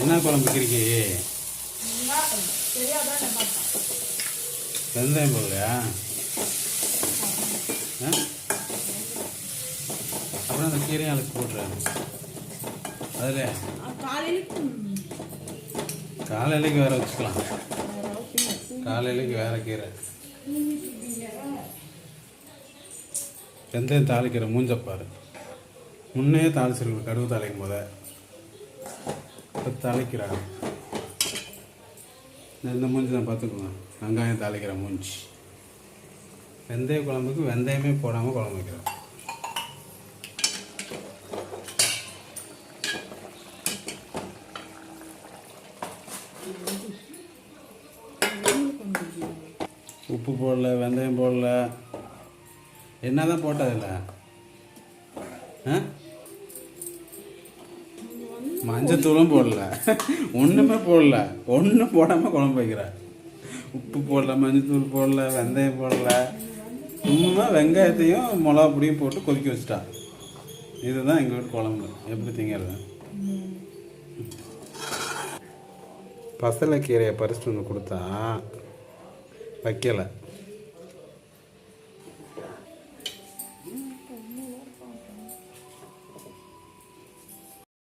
என்ன குழம்பு வைக்கிறீங்க வெந்தயம் போடலையா? ஆ? அப்புறம் அந்த கீரையும் அழைச்சி போட்டுறேன் அதில்? காலையிலைக்கு வேற வச்சுக்கலாம். காலையிலைக்கு வேற கீரை. வெந்தயம் தாளிக்கிற மூஞ்சப்பாரு முன்னே தாளிச்சிருக்கணும் கடுகு தாளிக்கும் போத. இப்போ தலைக்கிறாங்க இந்த மூஞ்சி தான் பார்த்துக்கோங்க. வெங்காயம் தாளிக்கிற மூஞ்சி. வெந்தய குழம்புக்கு வெந்தயமே போடாமல் குழம்பு வைக்கிறோம் உப்பு போடல வெந்தயம் போடல. என்ன தான் போட்டதில்லை ஆ? மஞ்சத்தூளும் போடல. ஒன்றுமே போடல. ஒன்றும் போடாமல் குழம்பு வைக்கிற. உப்பு போடல மஞ்சத்தூள் போடல வெந்தயம் போடல. சும்மா வெங்காயத்தையும் மிளகா பொடியும் போட்டு கொதிக்க வச்சுட்டா. இதுதான் எங்கள் வீட்டு குழம்பு. எப்படி திங்கிறது? பசலைக்கீரையை பறிச்சுட்டு வந்து கொடுத்தா வைக்கலை.